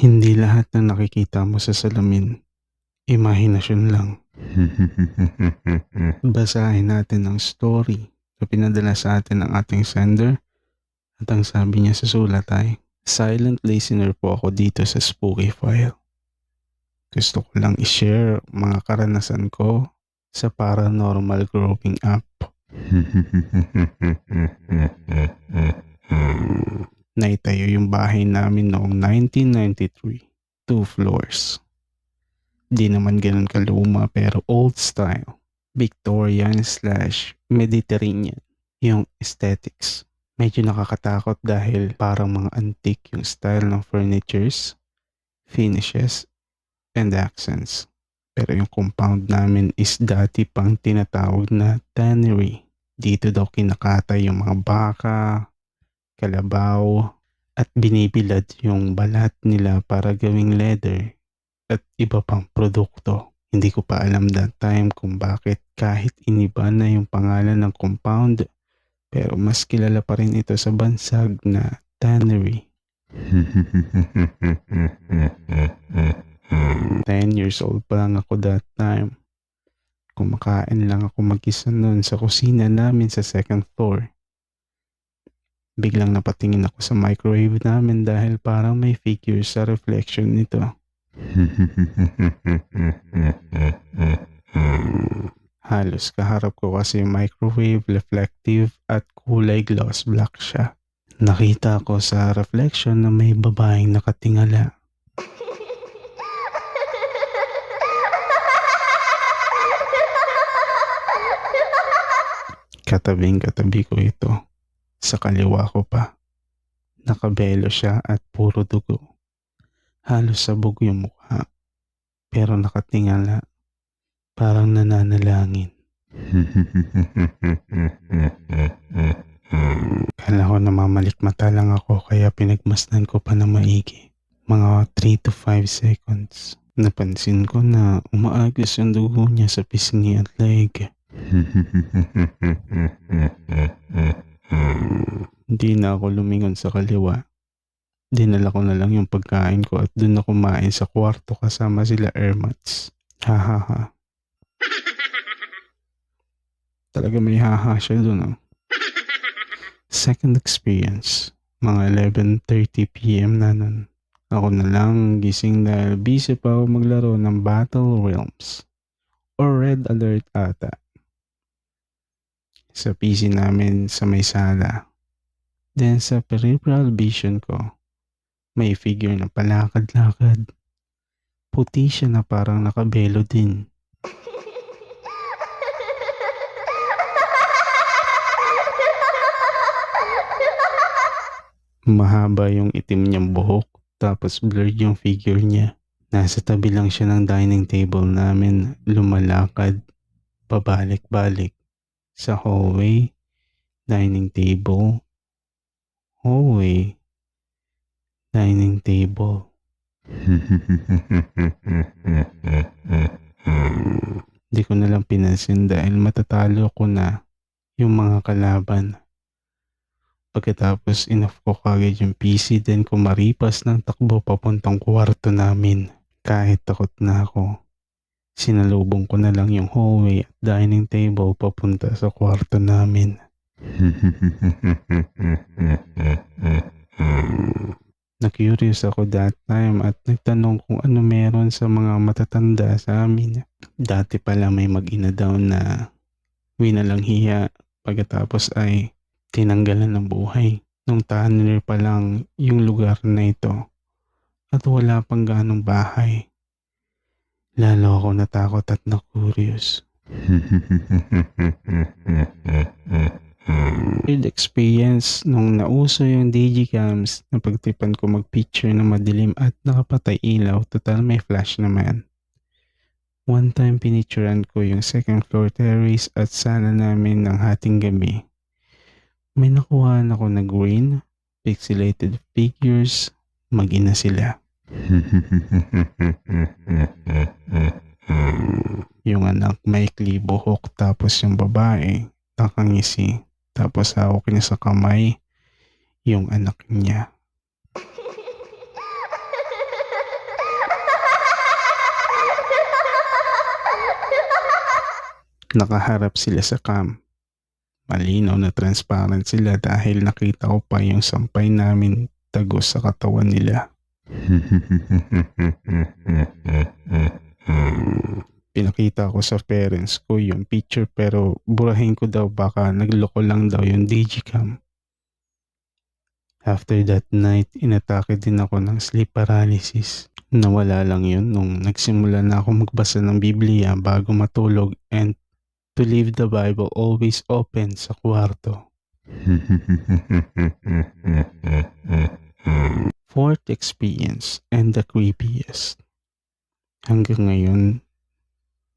Hindi lahat ng nakikita mo sa salamin, imahinasyon lang. Basahin natin ang story na pinadala sa atin ng ating sender at ang sabi niya sa sulat ay, Silent listener po ako dito sa Spooky File. Gusto ko lang i-share mga karanasan ko sa paranormal growing up. Naitayo yung bahay namin noong 1993. Two floors. Di naman ganun kaluma pero old style. Victorian slash Mediterranean. Yung aesthetics. Medyo nakakatakot dahil parang mga antique yung style ng furnitures, finishes, and accents. Pero yung compound namin is dati pang tinatawag na tannery. Dito daw kinakatay yung mga baka, kalabaw, at binibilad yung balat nila para gawing leather at iba pang produkto. Hindi ko pa alam that time kung bakit kahit iniba na yung pangalan ng compound pero mas kilala pa rin ito sa bansag na tannery. 10 years old pa lang ako that time. Kumakain lang ako mag-isa noon sa kusina namin sa second floor. Biglang napatingin ako sa microwave namin dahil parang may figure sa reflection nito. Halos kaharap ko kasi microwave, reflective at kulay gloss black siya. Nakita ko sa reflection na may babaeng nakatingala. Katabing katabi ko ito. Sa kaliwa ko pa. Nakabelo siya at puro dugo. Halos sabog yung mukha. Pero nakatingala. Parang nananalangin. Kala ko namamalik mata lang ako kaya pinagmasdan ko pa na maigi. Mga 3 to 5 seconds. Napansin ko na umaagos yung dugo niya sa pisngi at leg. Hindi na ako lumingon sa kaliwa. Dinala ko na lang yung pagkain ko at doon na kumain sa kwarto kasama sila Ermats. Ha ha ha. Talaga may haha siya doon. Oh. Second experience. Mga 11.30pm na nun. Ako na lang gising dahil busy pa ako maglaro ng Battle Realms. Or Red Alert ata sa PC namin sa may sala. Then sa peripheral vision ko, may figure na palakad-lakad. Puti siya na parang nakabelo din. Mahaba yung itim niyang buhok tapos blurred yung figure niya. Nasa tabi lang siya ng dining table namin lumalakad pabalik-balik sa hallway, dining table, hallway, dining table. Di ko na lang pinansin dahil matatalo ko na yung mga kalaban. Pagkatapos inoff ko kagad yung PC then kumaripas ng takbo papuntang kwarto namin. Kahit takot na ako. Sinalubong ko na lang yung hallway at dining table papunta sa kwarto namin. Na-curious ako that time at nagtanong kung ano meron sa mga matatanda sa amin. Dati pala may mag-ina daw na winalang hiya pagkatapos ay tinanggalan ng buhay. Nung tanner pa lang yung lugar na ito at wala pang ganong bahay. Lalo ako natakot at na-curious. Weird experience nung nauso yung digicams na pagtipan ko mag-picture na madilim at nakapatay ilaw, total may flash naman. One time pinicturean ko yung second floor terrace at sana namin ng hating gabi. May nakuha ako na green, pixelated figures, mag-ina sila. yung anak may maikli buhok tapos yung babae nakangisi tapos hawak niya sa kamay yung anak niya. Nakaharap sila sa cam. Malinaw na transparent sila dahil nakita ko pa yung sampay namin tagos sa katawan nila. Pinakita ko sa parents ko yung picture pero burahin ko daw baka nagloko lang daw yung digicam. After that night, inatake din ako ng sleep paralysis. Nawala lang yun nung nagsimula na ako magbasa ng Biblia bago matulog and to leave the Bible always open sa kwarto. Fourth experience and the creepiest. Hanggang ngayon,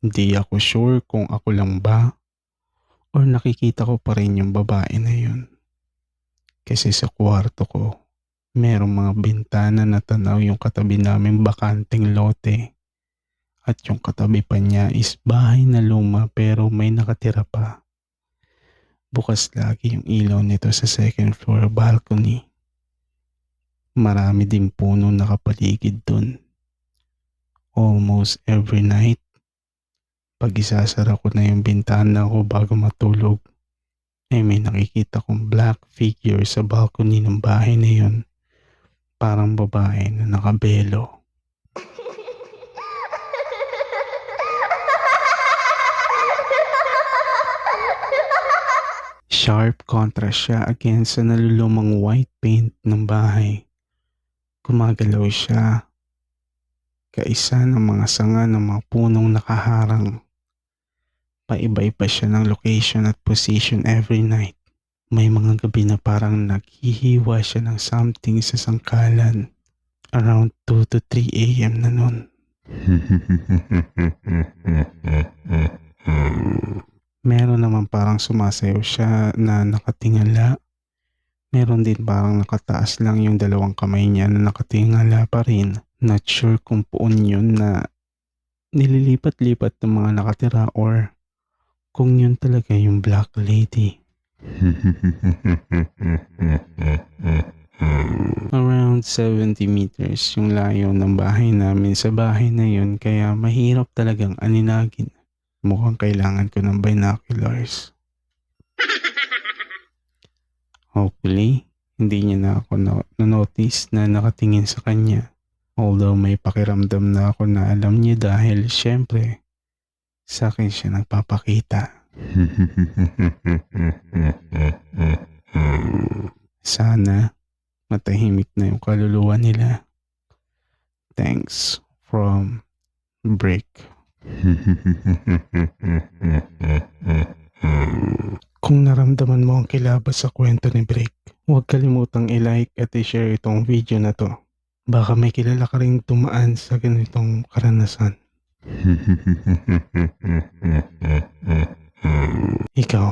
hindi ako sure kung ako lang ba or nakikita ko pa rin yung babae na yun. Kasi sa kwarto ko, merong mga bintana na tanaw yung katabi namin bakanting lote. At yung katabi pa niya is bahay na luma pero may nakatira pa. Bukas lagi yung ilaw nito sa second floor balcony. Marami din puno nakapaligid dun. Almost every night, pag isasara ko na yung bintana ko bago matulog, ay may nakikita kong black figure sa balcony ng bahay na yun. Parang babae na nakabelo. Sharp contrast siya against sa nalulumang white paint ng bahay. Gumagalaw siya. Kaisa ng mga sanga ng mga punong nakaharang. Paiba-iba siya ng location at position every night. May mga gabi na parang naghihiwa siya ng something sa sangkalan. Around 2 to 3 a.m. na nun. Meron naman parang sumasayaw siya na nakatingala. Meron din parang nakataas lang yung dalawang kamay niya na nakatingala pa rin. Not sure kung puon yun na nililipat-lipat ng mga nakatira or kung yun talaga yung black lady. Around 70 meters yung layo ng bahay namin sa bahay na yun kaya mahirap talagang aninagin. Mukhang kailangan ko ng binoculars. Hopefully, hindi niya na ako na- na-notice na nakatingin sa kanya. Although may pakiramdam na ako na alam niya dahil syempre, sa akin siya nagpapakita. Sana matahimik na yung kaluluwa nila. Thanks from Brick. Kung naramdaman mo ang kilabas sa kwento ni Brick, huwag kalimutang i-like at i-share itong video na to. Baka may kilala ka rin tumaan sa ganitong karanasan. Ikaw,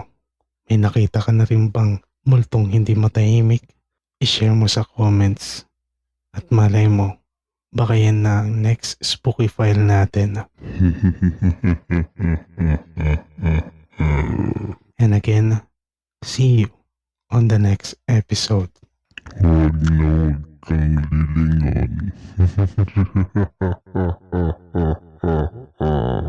may nakita ka na rin bang multong hindi matahimik? I-share mo sa comments. At malay mo, baka yan na ang next spooky file natin. And again, see you on the next episode.